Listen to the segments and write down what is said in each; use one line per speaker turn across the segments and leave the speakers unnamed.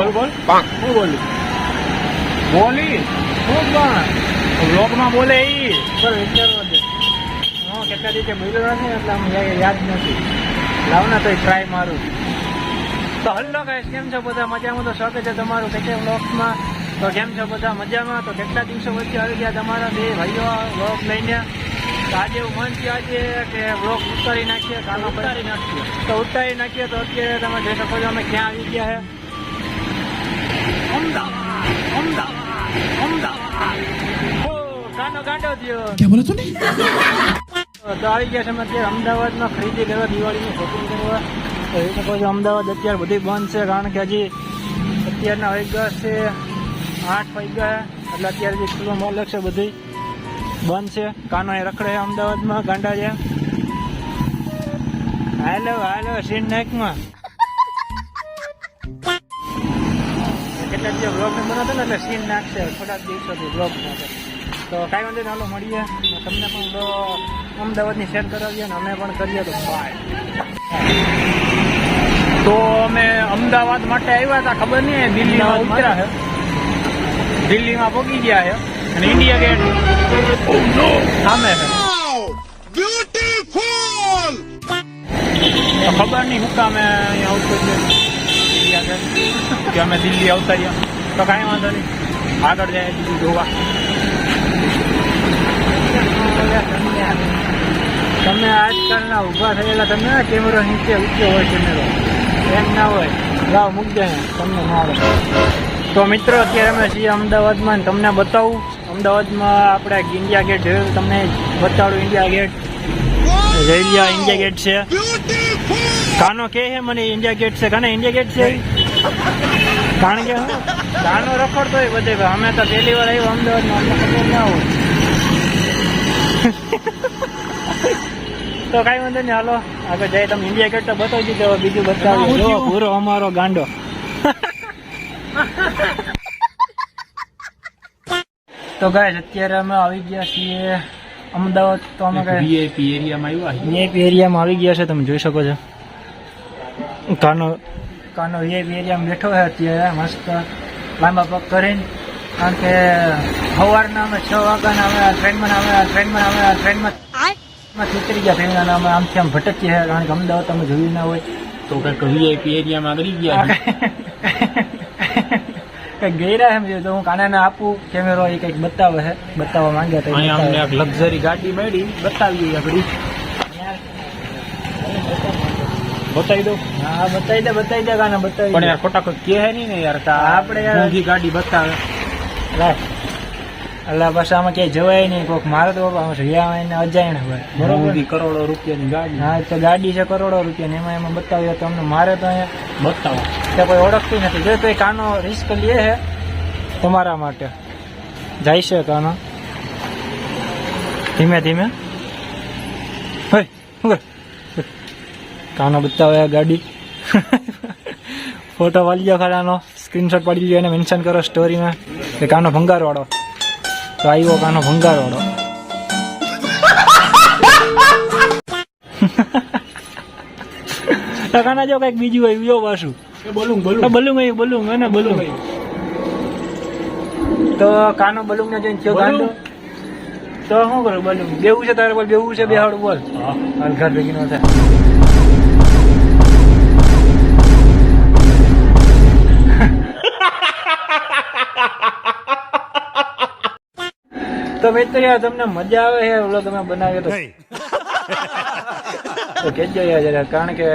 બોલ બોલ. શું બોલી બોલી. શું પણ બ્લોગમાં બોલે એ
પર વિચારવા દે. હું કેટલા દિવસે બોલ્યો નથી એટલે આમ યાદ નથી. લાવ ને તો ટ્રાય મારું. તો હલ્લો ગાઈસ કેમ છો બધા? મજામાં? તો સ્વાગત છે તમારું કે વ્લોગ્સમાં તો કેમ છો બધા? મજામાં? તો કેટલા દિવસો વચ્ચે આવી ગયા તમારા બે ભાઈઓ વ્લોગ લઈને? આજે એવું મન થયું આજે કે બ્લોક ઉતારી નાખીએ કાનો ઉતારી નાખીએ. તો ઉતારી નાખીએ તો અત્યારે તમે જોઈ શકો છો અમે ક્યાં આવી ગયા છે
ક્યાં બોલો તું
તો આવી ગયા છે અત્યારે અમદાવાદમાં ખરીદી કરવા દિવાળીનું અમદાવાદ અત્યારે બધી બંધ છે કારણ કે હજી અત્યારના વાગ્યા છે આઠ વાગ્યા. એટલે અત્યારે જે ખુલ્લો મોલ છે બધી બંધ છે. કાનો એ રખડે અમદાવાદમાં ગાંડા છે. હાલો હાલો શ્રીનાથમાં એટલે જે બ્લોગ બનાવતો ને એટલે સીન નાખશે. થોડાક દિવસોથી બ્લોગ બનાવતો તો કાંઈ વાંધો ચાલો મળીએ. તમને પણ અમદાવાદની શેર કરાવીએ અને અમે પણ કરીએ તો બાય
તો અમે અમદાવાદ માટે આવ્યા હતા ખબર નહીં દિલ્હીમાં ઉતર્યા છે. દિલ્હીમાં પહોંચી ગયા છે. અને ઇન્ડિયા ગેટ oh, સામે છે. બ્યુટીફુલ ખબર નહીં હું કામે અહીંયા આવતું છે ઇન્ડિયા કે અમે દિલ્હી આવતા રહ્યા. તો કાંઈ વાંધો નહીં. આગળ જાય, બીજું જોવા.
તમે આજકાલના ઊભા થયેલા, તમે કેમેરો નીચે ઊંચો હોય કેમેરો? એમ ના હોય. લાવ મૂકજે તમને ના તો મિત્રો, અત્યારે અમે છીએ અમદાવાદમાં તમને બતાવું. અમદાવાદમાં આપણે ઇન્ડિયા ગેટ જોયું. તમને બતાડું, ઇન્ડિયા ગેટ. જઈ લ્યા ઇન્ડિયા ગેટ છે કાનો કે છે મને ઇન્ડિયા ગેટ છે? કાને ઇન્ડિયા ગેટ છે? કારણ કે હું? કાનો રખડતો હોય બધે અમે તો પહેલી વાર આવ્યો અમદાવાદમાં અમને ખબર ના હોય. તો કાંઈ વાંધો નહીં હાલો. આગળ જાય તમે ઇન્ડિયા ગેટ તો બતાવી દીધો બીજું બતાવી
હું
જો પૂરો અમારો ગાંડો. તો ગાય અત્યારે અમે આવી ગયા છીએ અમદાવાદ તો અમે કાંઈ
વીઆઈપી એરિયામાં આવ્યા
વીઆઈપી એરિયામાં આવી ગયા છે તમે જોઈ શકો છો. કાનો કાનો વીઆઈપી એરિયામાં બેઠો છે અત્યારે મસ્ત લાંબા પગ કરીને. કારણ કે સવારના અમે છ વાગ્યાના અમે આ ટ્રેનમાં અમે આ ટ્રેનમાં અમે આ ટ્રેનમાં ઉતરી ગયા ટ્રેનના અમે આમથી આમ ભટકીએ છે કારણ કે અમદાવાદ તમે જોયું ના હોય.
તો કંઈક વીઆઈપી એરિયામાં આગળ ગયા.
કંઈક ગયરા એમ તો હું કાનાને આપું કેમેરો એ કંઈક બતાવે છે બતાવવા માંગ્યા તો
અહીંયા અમને એક લક્ઝરી ગાડી મળી બતાવીએ બતાવી દો
હા બતાવી દે બતાવી દે કાના બતાવી
પણ યાર ખોટા કોઈ કહે નહીં ને યાર
આપણે
મોંઘી ગાડી બતાવે.
રાખ. અલ્લા બસ આમાં ક્યાંય જવાય નહીં કોઈક મારે તો બાપા રિયા એને અજાયણ હોય બરોબર?
કરોડો રૂપિયાની ગાડી.
હા તો ગાડી છે કરોડો રૂપિયાની એમાં એમાં બતાવ્યો તો અમને મારે તો અહીંયા
બતાવો.
ત્યાં કોઈ ઓળખતું નથી. જો તો કાનો રિસ્ક લે છે તમારા માટે. જાય છે કાનો. ધીમે ધીમે. કાનો બતાવે ગાડી. ફોટો વાળી લો ખાડાનો સ્ક્રીનશોટ પાડી લ્યો એને મેન્શન કરો સ્ટોરીમાં કે કાનો ભંગારવાળો. તો આવ્યો કાનો ભંગારવાળો. કાના જો કંઈક બીજું આવ્યું પાછું.
બોલું
આ બલુંગ આવ્યું બલુંગ હે ને બલૂંગ તો કાનો બલુંગ ને જોઈને થયો ગાંડો? તો શું કરું બલુંગ બેવું છે તારે બોલ બેવું છે બેહાડું બોલ. હાલ ઘર ભેગી નો થાય. તો મિત્રો યાર તમને મજા આવે છે? ઓલો તમે બનાવ્યો તો. કેજો યાર જરા કારણ કે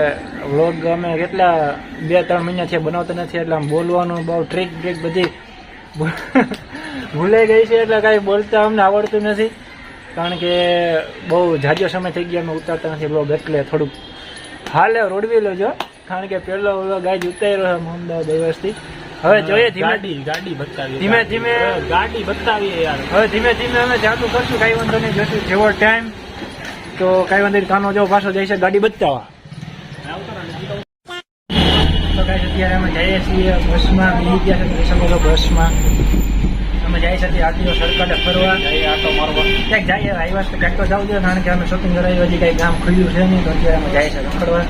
વ્લોગ અમે કેટલા બે ત્રણ મહિના છે બનાવતા નથી એટલે આમ બોલવાનું બહુ ટ્રીક ટ્રીક બધી ભૂલાઈ ગઈ છે એટલે કાંઈ બોલતા અમને આવડતું નથી. કારણ કે બહુ જાજો સમય થઈ ગયા અમે ઉતારતા નથી વ્લોગ એટલે થોડુંક હાલે રોડવી લેજો કારણ કે પેલો વ્લોગ આજ ઉતાર્યો છે અમદાવાદ દિવસથી. હવે જોઈએ
ગાડી ગાડી બતાવીએ
ધીમે ધીમે-
ગાડી બતાવીએ યાર.
હવે ધીમે ધીમે અમે જાતું કરશું કાંઈ વાંધો નહીં જોશું જેવો ટાઈમ તો કાંઈ વાંધો કાનો જો પાછો જાય છે ગાડી બતાવવા. તો કાંઈ અત્યારે અમે જઈએ છીએ બસમાં બેસી ગયા છે બસમાં. અમે જઈએ છીએ આરટીઓ સરકારે ફરવા.
આટો મારવા
ક્યાંક જઈએ તો ક્યાંક તો જવું જોઈએ, કારણ કે અમે શોપિંગ કરાવી, હજી કાંઈ ગામ ખુલ્યું છે નહીં, તો અત્યારે અમે જઈએ છીએ રખડવા.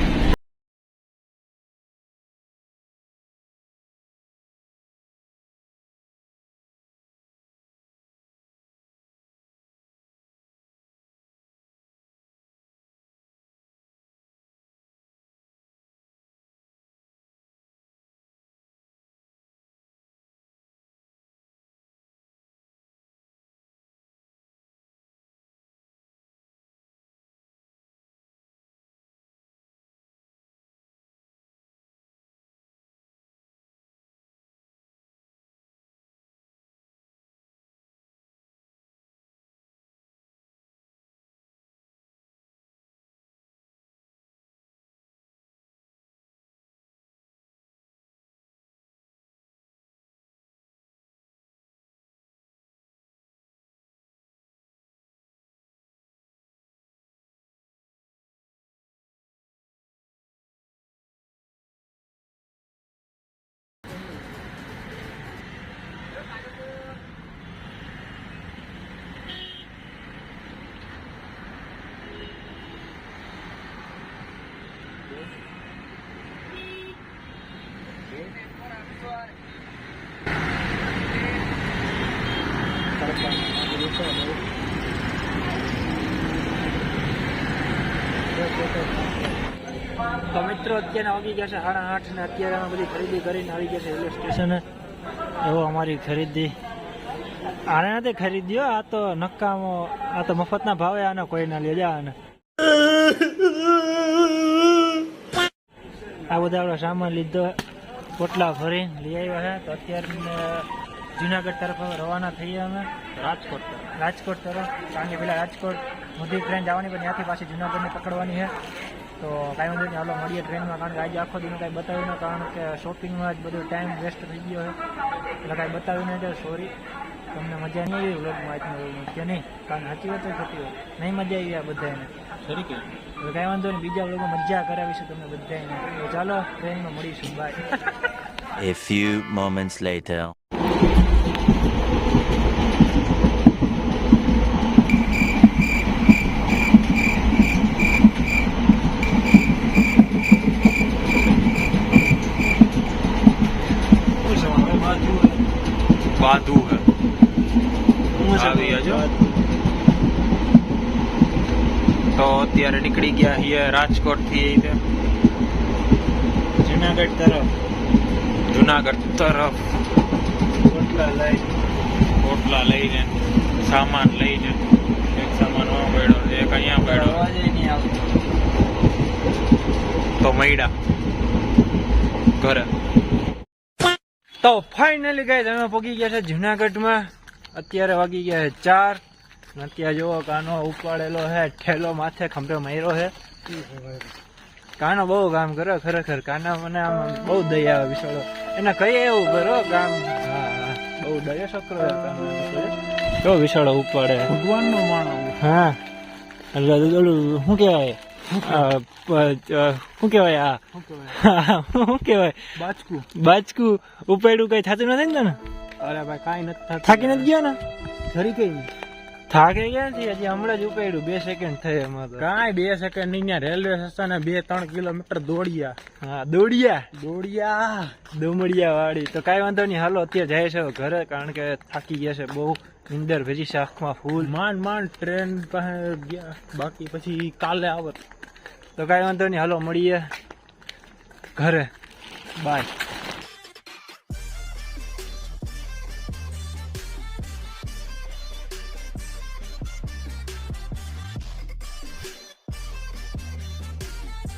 તો મિત્રો, અત્યારે આવી ગયા છે સાડા આઠ ને અત્યારે અમે બધી ખરીદી કરીને આવી ગયા છે રેલવે સ્ટેશને. એવો અમારી ખરીદી. આને નથી ખરીદ્યો, આ તો નક્કામો આ તો મફતના ભાવે આને કોઈ ના લેજા આને. આ બધા આપણો સામાન લીધો, પોટલા ફરી લઈ આવ્યા છે. તો અત્યારે જુનાગઢ તરફ હવે રવાના થઈએ અમે. રાજકોટ તરફ. રાજકોટ તરફ. કારણ કે પેલા રાજકોટ મોટી ટ્રેન જવાની પણ ત્યાંથી પાછી જુનાગઢને પકડવાની છે. તો કાંઈ વાંધો નહીં હાલો મળીએ ટ્રેનમાં કારણ કે આજે આખો દિવસ કાંઈ બતાવ્યું નહીં કારણ કે શોપિંગમાં જ બધો ટાઈમ વેસ્ટ થઈ ગયો છે. એટલે કાંઈ બતાવ્યું નહીં સોરી તમને મજા નહીં આવી વ્લોગમાં આજનો કે નહીં? કારણ સાચી વાત થતી હોય નહીં મજા આવી આ બધાને
સોરી કે?
કાંઈ વાંધો નહીં બીજા લોકો મજા કરાવીશું તમને બધાને તો ચાલો ટ્રેનમાં મળીશું. Bye
A few moments later.
બાધુ હે આવી. તો અત્યારે નીકળી ગયા છીએ રાજકોટથી
જુનાગઢ તરફ।
જુનાગઢ તરફ।
ઓટલા લઈ।
ઓટલા લઈને સામાન લઈને એક સામાનમાં પડ્યો એક અહીંયા પડ્યો। તો મૈડા ઘરે।
તો ફાઇનલી ગઈ તમે પગી ગયા છે જુનાગઢમાં. અત્યારે વાગી ગયા છે ચાર. અત્યારે જોવો કાનો ઉપાડેલો છે ઠેલો માથે ખંભે માર્યો છે. કાનો બહુ કામ કરે ખરેખર કાના મને આમ બહુ દયા આવે વિશાળો. એને કહીએ એવું કરો કામ બહુ દયા છોકરો કેવો વિશાળો ઉપાડે.
ભગવાન નો માણો
હા. એટલે શું કહેવાય? શું કહેવાય આ? શું કહેવાય?
બાચકું
બાચકું ઉપાડ્યું કઈ થતું નથી ને તને?
અરે ભાઈ કાંઈ નથી
થાકી નથી ગયો ને?
ખરી કઈ
થાકી ગયા નથી હજી હમણાં જ ઉપાડ્યું. બે સેકન્ડ થઈ અમારે
કાંઈ બે સેકન્ડ નહીં ત્યાં રેલવે સ્ટેશને બે ત્રણ કિલોમીટર દોડ્યા.
હા દોડ્યા?
દોડ્યા.
દોમડિયા વાળી તો કાંઈ વાંધો નહીં હાલો અત્યારે જાય છે ઘરે કારણ કે થાકી ગયા છે બહુ. નીંદર ભેજી છે આંખમાં ફૂલ.
માંડ માંડ ટ્રેન પાસે ગયા. બાકી પછી કાલે આવત.
તો કાંઈ વાંધો નહીં. હાલો મળીએ ઘરે. બાય